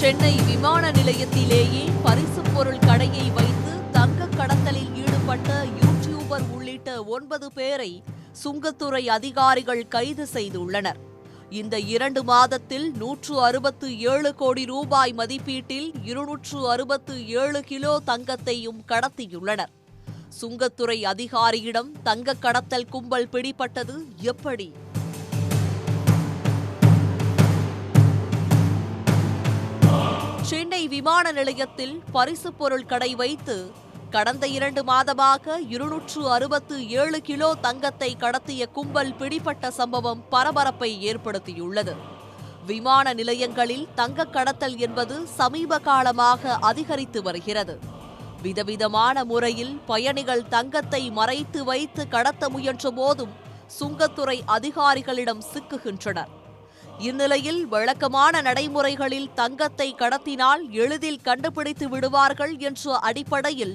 சென்னை விமான நிலையத்திலேயே பரிசுப் பொருள் கடையை வைத்து தங்க கடத்தலில் ஈடுபட்ட யூடியூபர் உள்ளிட்ட ஒன்பது பேரை சுங்கத்துறை அதிகாரிகள் கைது செய்துள்ளனர். இந்த இரண்டு மாதத்தில் நூற்று அறுபத்து ஏழு கோடி ரூபாய் மதிப்பீட்டில் இருநூற்று அறுபத்து ஏழு கிலோ தங்கத்தையும் கடத்தியுள்ளனர். சுங்கத்துறை அதிகாரியிடம் தங்க கடத்தல் கும்பல் பிடிபட்டது. எப்படி? சென்னை விமான நிலையத்தில் பரிசு பொருள் கடை வைத்து கடந்த இரண்டு மாதமாக இருநூற்று அறுபத்து ஏழு கிலோ தங்கத்தை கடத்திய கும்பல் பிடிபட்ட சம்பவம் பரபரப்பை ஏற்படுத்தியுள்ளது. விமான நிலையங்களில் தங்க கடத்தல் என்பது சமீப காலமாக அதிகரித்து வருகிறது. விதவிதமான முறையில் பயணிகள் தங்கத்தை மறைத்து வைத்து கடத்த முயன்ற போதும் சுங்கத்துறை அதிகாரிகளிடம் சிக்குகின்றனர். இந்நிலையில் வழக்கமான நடைமுறைகளில் தங்கத்தை கடத்தினால் எளிதில் கண்டுபிடித்து விடுவார்கள் என்ற அடிப்படையில்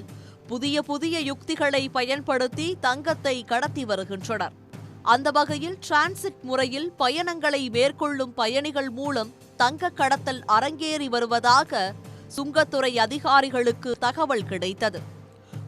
புதிய புதிய யுக்திகளை பயன்படுத்தி தங்கத்தை கடத்தி வருகின்றனர். அந்த வகையில் டிரான்சிட் முறையில் பயணங்களை மேற்கொள்ளும் பயணிகள் மூலம் தங்க கடத்தல் அரங்கேறி வருவதாக சுங்கத்துறை அதிகாரிகளுக்கு தகவல் கிடைத்தது.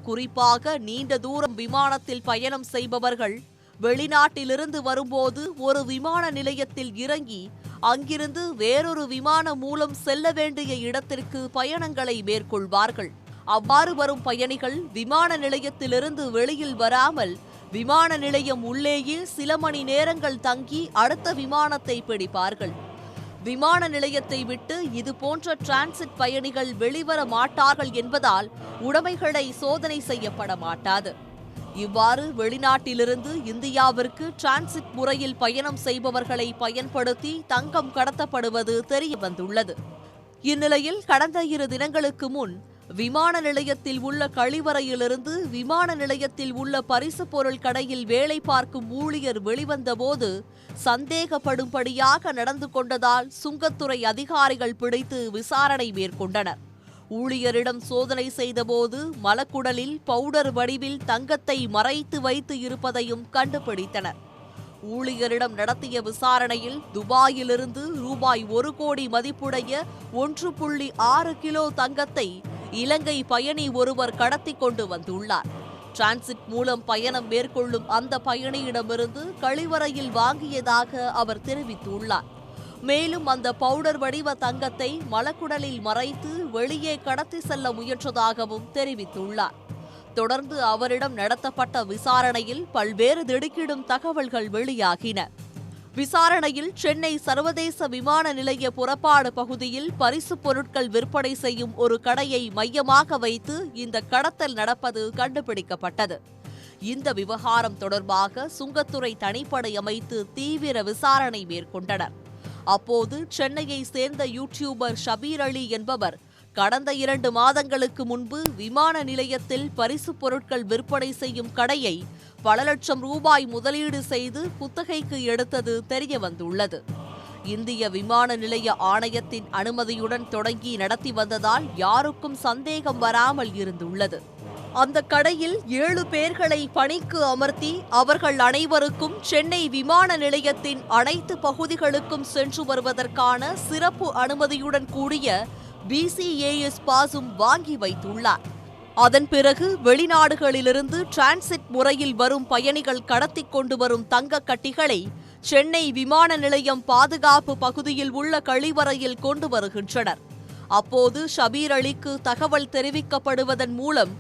குறிப்பாக நீண்ட தூரம் விமானத்தில் பயணம் செய்பவர்கள் வெளிநாட்டிலிருந்து வரும்போது ஒரு விமான நிலையத்தில் இறங்கி அங்கிருந்து வேறொரு விமானம் மூலம் செல்ல வேண்டிய இடத்திற்கு பயணங்களை மேற்கொள்வார்கள். அவ்வாறு வரும் பயணிகள் விமான நிலையத்திலிருந்து வெளியில் வராமல் விமான நிலையம் உள்ளேயே சில மணி நேரங்கள் தங்கி அடுத்த விமானத்தை பிடிப்பார்கள். விமான நிலையத்தை விட்டு இது போன்ற டிரான்சிட் பயணிகள் வெளிவர மாட்டார்கள் என்பதால் உடைமைகளை சோதனை செய்யப்பட மாட்டாது. இவ்வாறு வெளிநாட்டிலிருந்து இந்தியாவிற்கு டிரான்சிட் முறையில் பயணம் செய்பவர்களை பயன்படுத்தி தங்கம் கடத்தப்படுவது தெரிய வந்துள்ளது இந்நிலையில் கடந்த இரு தினங்களுக்கு முன் விமான நிலையத்தில் உள்ள கழிவறையிலிருந்து விமான நிலையத்தில் உள்ள பரிசு பொருள் கடையில் வேலை பார்க்கும் ஊழியர் வெளிவந்தபோது சந்தேகப்படும்படியாக நடந்து கொண்டதால் சுங்கத்துறை அதிகாரிகள் பிடித்து விசாரணை மேற்கொண்டனர். ஊழியரிடம் சோதனை செய்தபோது மலக்குடலில் பவுடர் வடிவில் தங்கத்தை மறைத்து வைத்து இருப்பதையும் கண்டுபிடித்தனர். ஊழியரிடம் நடத்திய விசாரணையில் துபாயிலிருந்து ரூபாய் ஒரு கோடி மதிப்புடைய ஒன்று புள்ளி ஆறு கிலோ தங்கத்தை இலங்கை பயணி ஒருவர் கடத்தி கொண்டு வந்துள்ளார். டிரான்சிட் மூலம் பயணம் மேற்கொள்ளும் அந்த பயணியிடமிருந்து கழிவறையில் வாங்கியதாக அவர் தெரிவித்துள்ளார். மேலும் அந்த பவுடர் வடிவ தங்கத்தை மலக்குடலில் மறைத்து வெளியே கடத்தி செல்ல முயன்றதாகவும் தெரிவித்துள்ளார். தொடர்ந்து அவரிடம் நடத்தப்பட்ட விசாரணையில் பல்வேறு திடுக்கிடும் தகவல்கள் வெளியாகின. விசாரணையில் சென்னை சர்வதேச விமான நிலைய புறப்பாடு பகுதியில் பரிசுப் பொருட்கள் விற்பனை செய்யும் ஒரு கடையை மையமாக வைத்து இந்த கடத்தல் நடப்பது கண்டுபிடிக்கப்பட்டது. இந்த விவகாரம் தொடர்பாக சுங்கத்துறை தனிப்படை அமைத்து தீவிர விசாரணை மேற்கொண்டனர். அப்போது சென்னையை சேர்ந்த யூடியூபர் ஷபீர் அலி என்பவர் கடந்த இரண்டு மாதங்களுக்கு முன்பு விமான நிலையத்தில் பரிசுப் பொருட்கள் விற்பனை செய்யும் கடையை பல லட்சம் ரூபாய் முதலீடு செய்து குத்தகைக்கு எடுத்தது தெரிய வந்துள்ளது இந்திய விமான நிலைய ஆணையத்தின் அனுமதியுடன் தொடங்கி நடத்தி வந்ததால் யாருக்கும் சந்தேகம் வராமல் இருந்துள்ளது. அந்த கடையில் ஏழு பேர்களை பணிக்கு அமர்த்தி அவர்கள் அனைவருக்கும் சென்னை விமான நிலையத்தின் அனைத்து பகுதிகளுக்கும் சென்று வருவதற்கான சிறப்பு அனுமதியுடன் கூடிய பிசிஏஎஸ் பாசும் வாங்கி வைத்துள்ளார். அதன் பிறகு வெளிநாடுகளிலிருந்து டிரான்சிட் முறையில் வரும் பயணிகள் கடத்தி கொண்டு வரும் தங்க கட்டிகளை சென்னை விமான நிலையம் பாதுகாப்பு பகுதியில் உள்ள கழிவறையில் கொண்டு வருகின்றனர். அப்போது ஷபீர் அலிக்கு தகவல் தெரிவிக்கப்படுவதன் மூலம்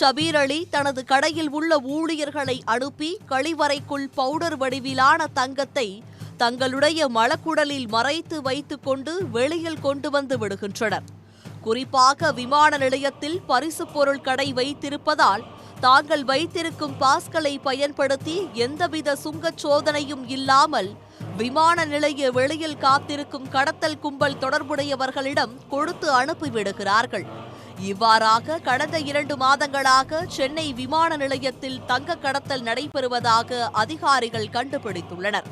ஷபீர் அலி தனது கடையில் உள்ள ஊழியர்களை அனுப்பி கழிவறைக்குள் பவுடர் வடிவிலான தங்கத்தை தங்களுடைய மலக்குடலில் மறைத்து வைத்துக்கொண்டு வெளியில் கொண்டு வந்து விடுகின்றனர். குறிப்பாக விமான நிலையத்தில் பரிசு பொருள் கடை வைத்திருப்பதால் தாங்கள் வைத்திருக்கும் பாஸ்களை பயன்படுத்தி எந்தவித சுங்கச் சோதனையும் இல்லாமல் விமான நிலைய வெளியில் காத்திருக்கும் கடத்தல் கும்பல் தொடர்புடையவர்களிடம் கொடுத்து அனுப்பிவிடுகிறார்கள். இவ்வாறாக கடந்த இரண்டு மாதங்களாக சென்னை விமான நிலையத்தில் தங்க கடத்தல் நடைபெறுவதாக அதிகாரிகள் கண்டுபிடித்துள்ளனர்.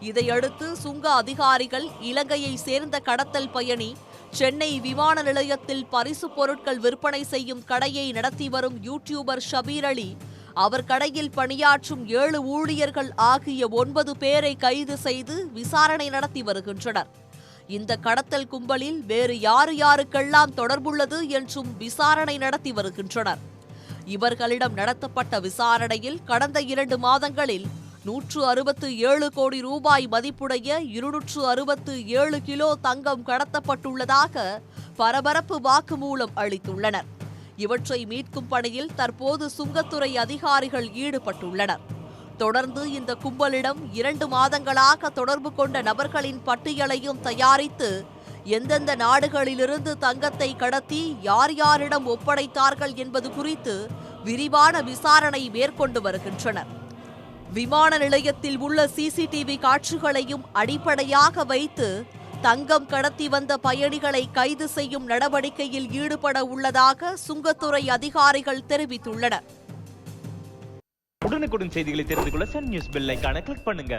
இதையடுத்து சுங்க அதிகாரிகள் இலங்கையை சேர்ந்த கடத்தல் பயணி சென்னை விமான நிலையத்தில் பரிசு பொருட்கள் விற்பனை செய்யும் கடையை நடத்தி வரும் யூடியூபர் ஷபீர் அலி அவர் கடையில் பணியாற்றும் ஏழு ஊழியர்கள் ஆகிய ஒன்பது பேரை கைது செய்து விசாரணை நடத்தி வருகின்றனர். இந்த கடத்தல் கும்பலில் வேறு யாரு யாருக்கெல்லாம் தொடர்புள்ளது என்றும் விசாரணை நடத்தி வருகின்றனர். இவர்களிடம் நடத்தப்பட்ட விசாரணையில் கடந்த இரண்டு மாதங்களில் நூற்று அறுபத்து ஏழு கோடி ரூபாய் மதிப்புடைய இருநூற்று அறுபத்து ஏழு கிலோ தங்கம் கடத்தப்பட்டுள்ளதாக பரபரப்பு வாக்குமூலம் அளித்துள்ளனர். இவற்றை மீட்கும் பணியில் தற்போது சுங்கத்துறை அதிகாரிகள் ஈடுபட்டுள்ளனர். தொடர்ந்து இந்த கும்பலிடம் இரண்டு மாதங்களாக தொடர்பு கொண்ட நபர்களின் பட்டியலையும் தயாரித்து எந்தெந்த நாடுகளிலிருந்து தங்கத்தை கடத்தி யார் யாரிடம் ஒப்படைத்தார்கள் என்பது குறித்து விரிவான விசாரணை மேற்கொண்டு வருகின்றனர். விமான நிலையத்தில் உள்ள சிசிடிவி காட்சிகளையும் அடிப்படையாக வைத்து தங்கம் கடத்தி வந்த பயணிகளை கைது செய்யும் நடவடிக்கையில் ஈடுபட உள்ளதாக சுங்கத்துறை அதிகாரிகள் தெரிவித்துள்ளனர். உடனுக்குடன் செய்திகளை தெரிந்து கொள்ள சன் நியூஸ் பெல்லைக்கான கிளிக் பண்ணுங்க.